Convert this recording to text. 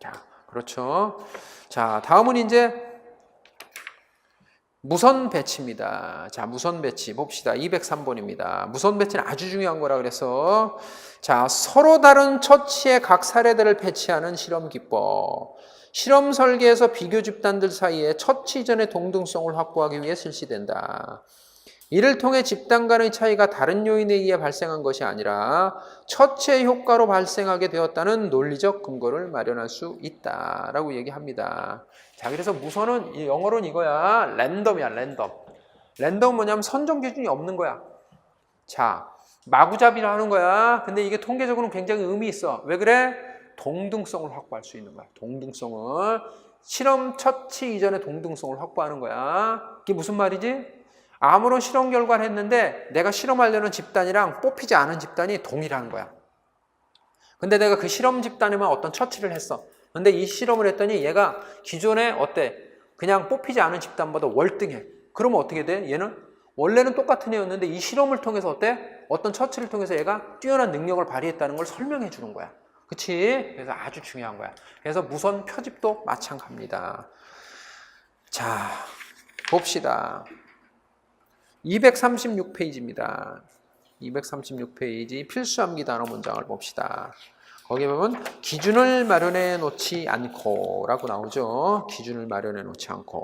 자, 그렇죠. 자, 다음은 이제 무선 배치입니다. 자, 무선 배치 봅시다. 203번입니다. 무선 배치는 아주 중요한 거라 그래서 자, 서로 다른 처치의 각 사례들을 배치하는 실험 기법. 실험 설계에서 비교 집단들 사이에 처치 이전의 동등성을 확보하기 위해 실시된다. 이를 통해 집단 간의 차이가 다른 요인에 의해 발생한 것이 아니라 처치의 효과로 발생하게 되었다는 논리적 근거를 마련할 수 있다라고 얘기합니다. 자, 그래서 무선은 이 영어로는 이거야. 랜덤이야, 랜덤. 랜덤은 뭐냐면 선정 기준이 없는 거야. 자, 마구잡이를 하는 거야. 근데 이게 통계적으로는 굉장히 의미 있어. 왜 그래? 동등성을 확보할 수 있는 거야. 동등성을. 실험 처치 이전에 동등성을 확보하는 거야. 이게 무슨 말이지? 아무런 실험 결과를 했는데 내가 실험하려는 집단이랑 뽑히지 않은 집단이 동일한 거야. 근데 내가 그 실험 집단에만 어떤 처치를 했어. 근데 이 실험을 했더니 얘가 기존에 어때? 그냥 뽑히지 않은 집단보다 월등해. 그러면 어떻게 돼? 얘는 원래는 똑같은 애였는데 이 실험을 통해서 어때? 어떤 처치를 통해서 얘가 뛰어난 능력을 발휘했다는 걸 설명해 주는 거야. 그치? 그래서 아주 중요한 거야. 그래서 무선 표집도 마찬가지입니다. 자, 봅시다. 236페이지입니다. 236페이지 필수 암기 단어 문장을 봅시다. 거기 보면 기준을 마련해 놓지 않고 라고 나오죠. 기준을 마련해 놓지 않고.